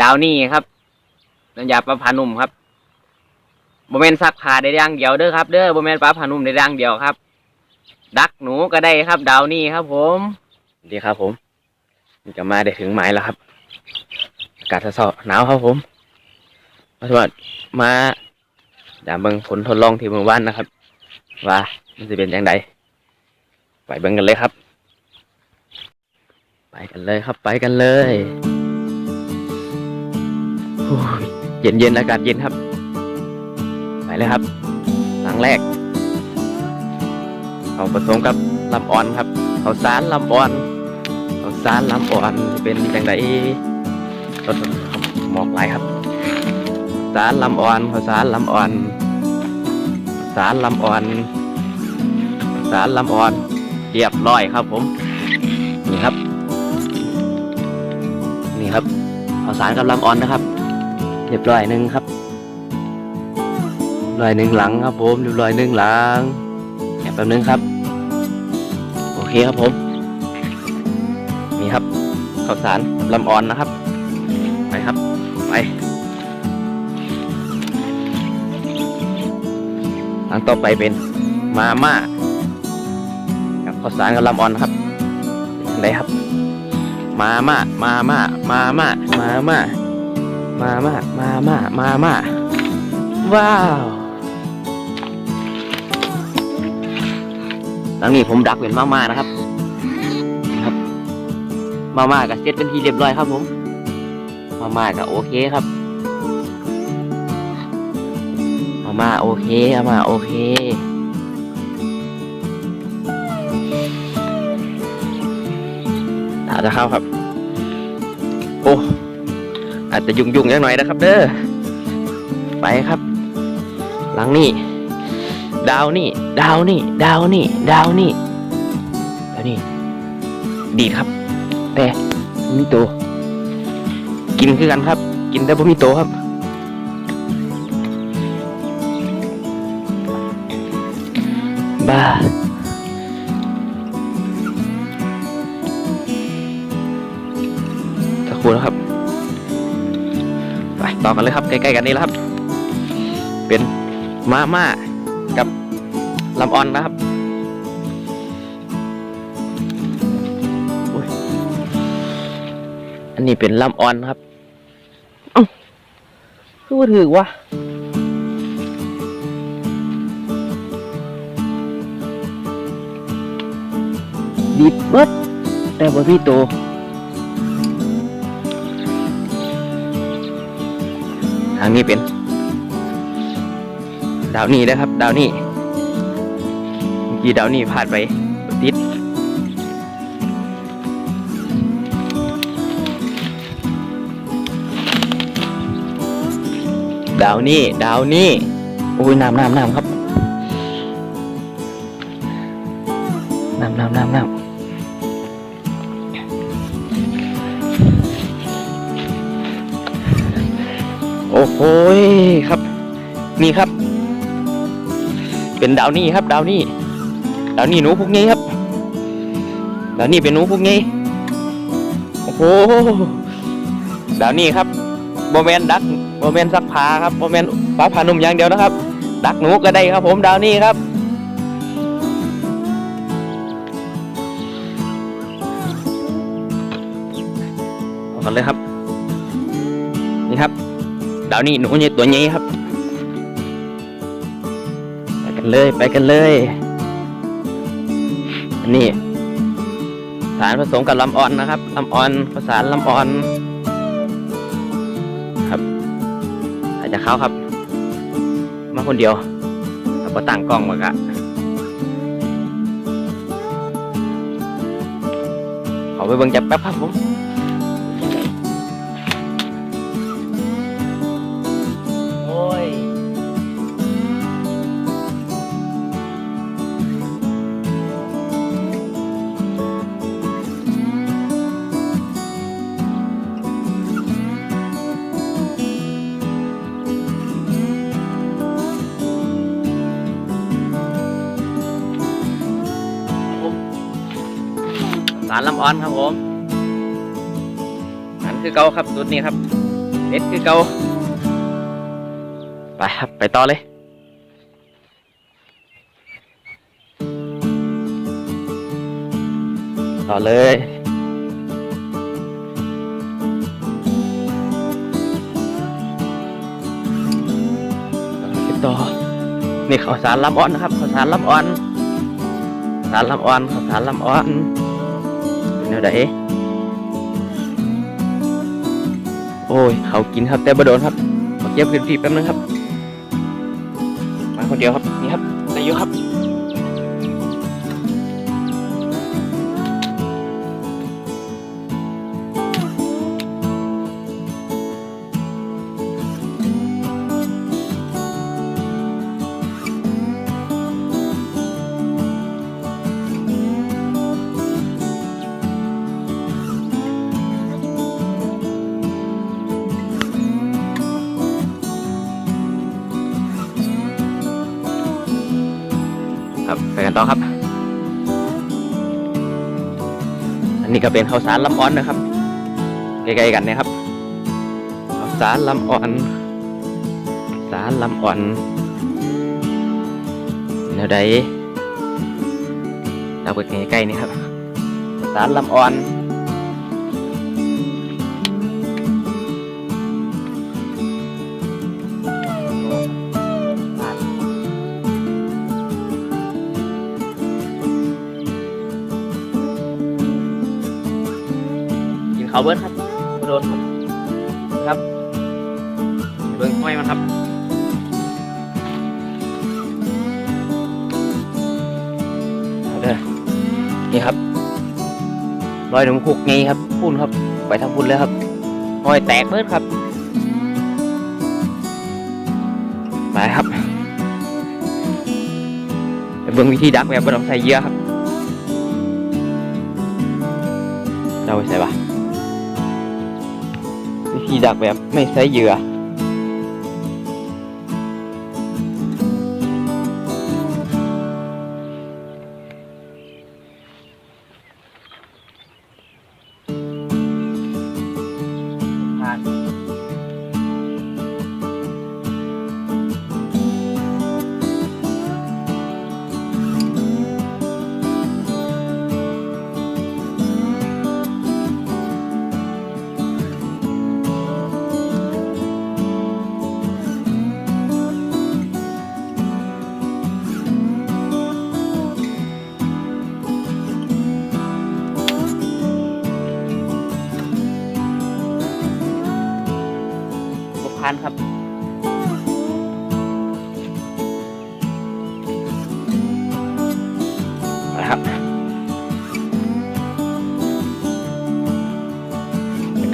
ดาวนี่ครับน้ำยาปลาผานุ่มครับโบเมนซักผ้าได้ย่างเดียวเด้อครับ เด้อโบเมนปลาผานุ่มได้ย่างเดียวครับ ดักหนูก็ได้ครับ ดาวนี่ครับ ผมดีครับ ผมนี่ก็มาได้ถึงหมายแล้วครับอากาศเศร้าหนาวครับผมมาสวัสดมาดามเบิงผลทดลองที่เมืองว่านนะครับ ว่ามันจะเป็นอย่างไรไปเบิงกันเลยครับ ไปกันเลยครับไปกันเลยโอ้ย เย็นเย็นๆอากาศเย็นครับ ไปเลยครับ หลังแรกเอาผสมกับลำอ่อนครับเอาสารลำอ่อนเอาสารลำอ่อนเป็นอย่างไรรสหมอกไหลครับสารลำอ่อนเอาสารลำอ่อน สารลำอ่อน สารลำอ่อนเรียบร้อยครับผมนี่ครับ นี่ครับเอาสารกับลำอ่อนนะครับ รียบร้อยหนึ่งครับร้อยหนึ่งหลังครับผมเรียบร้อยหนึ่งหลังแอบแป๊บนึงครับ โอเคครับผม นี่ครับข้าวสารลำอ่อนนะครับ ไปครับ ไปหลังต่อไปเป็นมาม่ากับข้าวสารกับลำอ่อนครับไหนครับ มาม่ามาม่ามาม่ามาม่า มามามามามามาว้าวหลังนี้ผมดักเป็นมาม่านะครับนะครับ มาม่ากับเซตเป็นทีเรียบร้อยครับผม มาม่ากับโอเคครับ มาม่าโอเคมาม่าโอเคอาจจะเข้าครับ โอ้ อาจจะยุ่งยุ่งๆยังหน่อยนะครับ เด้อไปครับ หลังนี่ดาวนี่ ดาวนี่ ดาวนี่ ดาวนี่ดาวนี่ดีครับ แต่มีโตวกินคือกันครับ กินแต่บ่มีโตวครับบ้าสักครู่นะครับ ต่อกันเลยครับ ใกล้ๆกันนี่แล้วครับ เป็นมาม่ากับลำออนนะครับอ้ยอันนี้เป็นลำออนครับเอ้าคือว่าถือวะดีดเบิดแต่บ่พี่โต ทางนี้เป็น ดาวนี่นะครับ ดาวนี่เมื่อกี้ดาวนี่พลาดไปติดดาวนี่ดาวนี่โอ้ยน้ำน้ำน้ำครับน้ำน้ำน้ำน้ำ อ้โหครับ นี่ครับ เป็นดาวนี่ครับ ดาวนี่ดาวนี่หนูพวกนี้ครับดาวนี่เป็นหนูพวกนี้โอ้โหดาวนี่ครับโมเมนดักโมเมนซักผ้าครับโมเมนฟ้าผ่านุ่มอย่างเดียวนะครับ ดักหนูก็ได้ครับผมดาวนี่ครับเอากันเลยครับ นี่ครับ ดาวนี่หนูเนี่ยตัวนี้ครับไปกันเลยไปกันเลยอันนี้สารผสมกับลำอ่อนนะครับลำอ่อนผสานลำอ่อนครับ อาจจะเข้าครับ มาคนเดียวแล้วก็ตั้งกล้องมากะขอไปเบิ่งจับแป๊บครับผมารลำออนครับผมอันคือเกาครับสุดนี้ครับเด็ดคือเกาไปครับไปต่อเลยต่อเลยไปต่อนี่ข้าวสารลำอ่อนนะครับข้าวสารลำอ่อนสารลำอ่อนข้าวสารลำอ่อนเป็น แนวใดโอ้ยเขากินครับแต่บ่โดนครับขอเก็บขึ้นที่แป๊บนึงครับ มาคนเดียวครับนี่ครับได้อยู่ครับครับ กันต่อครับ อันนี้ก็เป็นข้าวสารลำอ่อนนะครับใกล้ๆกันนะครับข้าวสารลำอ่อน สารลำอ่อนแนวใดเราไปใกล้ๆนี่ครับ สารลำอ่อนาวเบิร์ดครับโดนครับครับเบิ้งห้อยมันครับเด้อนี่ครับรอยหนุ่มคุกไงครับพุ่นครับ ไปทางพุ่นเลยครับห้อยแตกเบิร์ดครับไปครับเบิ้งวิธีดักแบบบ่ต้องใส่เยื่อครับเราไปใส่ปะ ที่ดักแบบไม่ใช้เหยื่อ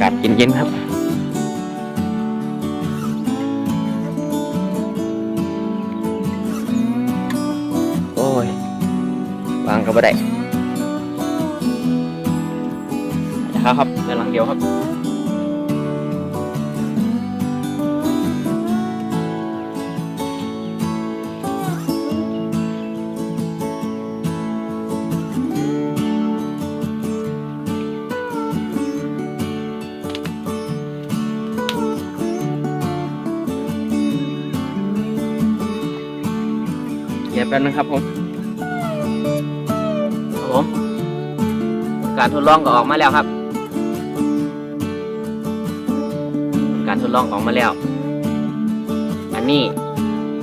ากาศเย็นๆครับ โอ้ยวางก็บ่ได้นะครับครับเดินหลังเดียวครับ ดี๋ยวแป๊บนึงครับผมครับผมการทดลองก็ออกมาแล้วครับ การทดลองออกมาแล้ว อันนี้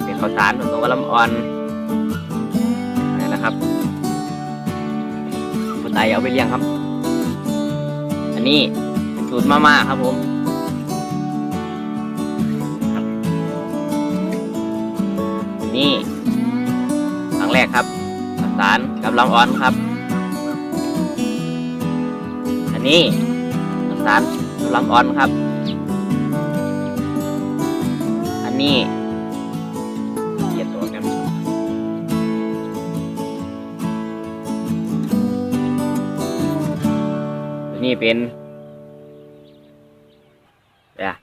เป็นข้าวสารผสมกับลำอ่อนนี่นะครับคนไทยเอาไปเลี้ยงครับ อันนี้เป็นสูตรมาม่าครับผมนี่ สารกับลำอ่อนครับ อันนี้ข้าวสารกับลำอ่อนครับ อันนี้เกียดตัวกันตัวนี้เป็นเดี๋ยว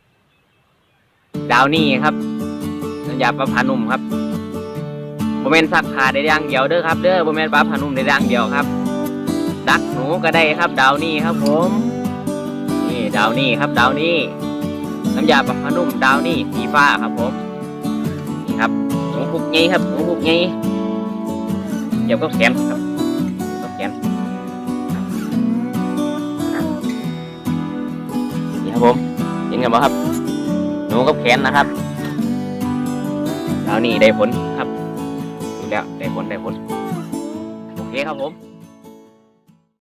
ดาวนี่ครับน้ำยาปลาผานุ่มครับ โมเมนซักผ้าได้อย่างเดียวเด้อครับเด้อโมเมนปลาผานุ่มได้อย่างเดียวครับ ดักหนูก็ได้ครับ ดาวนี่ครับผม นี่ดาวนี่ครับดาวนี่น้ำยาปรับผ้านุ่มดาวนี่สีฟ้าครับผมนี่ครับหนูพุกไงครับหนูพุกไงเกี่ยวกับแขนครับเกี่ยวกับแขนนี่ครับผมเห็นกันไหมครับ หนูกับแขนนะครับดาวนี่ได้ผลครับ แล้วได้ผลได้ผลโอเคครับผม